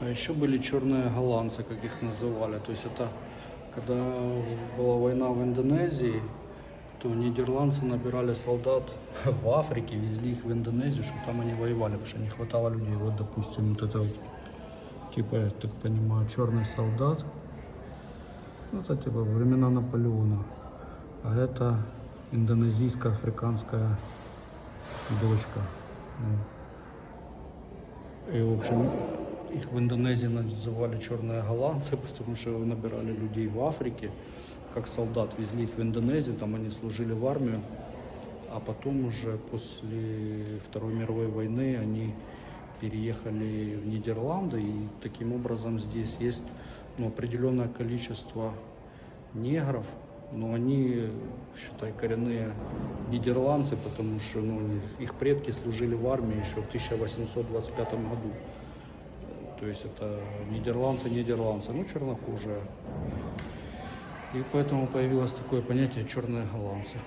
А еще были черные голландцы, как их называли. То есть это когда была война в Индонезии, то нидерландцы набирали солдат в Африке, везли их в Индонезию, чтобы там они воевали, потому что не хватало людей. Вот, допустим, вот это вот, типа, я так понимаю, черный солдат. Ну, это типа времена Наполеона. А это индонезийская африканская дочка. Ну. И, в общем, их в Индонезии называли черные голландцы, потому что набирали людей в Африке, как солдат, везли их в Индонезию, там они служили в армию, а потом уже после Второй мировой войны они переехали в Нидерланды, и таким образом здесь есть ну, определенное количество негров, но они, считай, коренные нидерландцы, потому что ну, их предки служили в армии еще в 1825 году. То есть это нидерландцы, нидерландцы, ну чернокожие. И поэтому появилось такое понятие черные голландцы.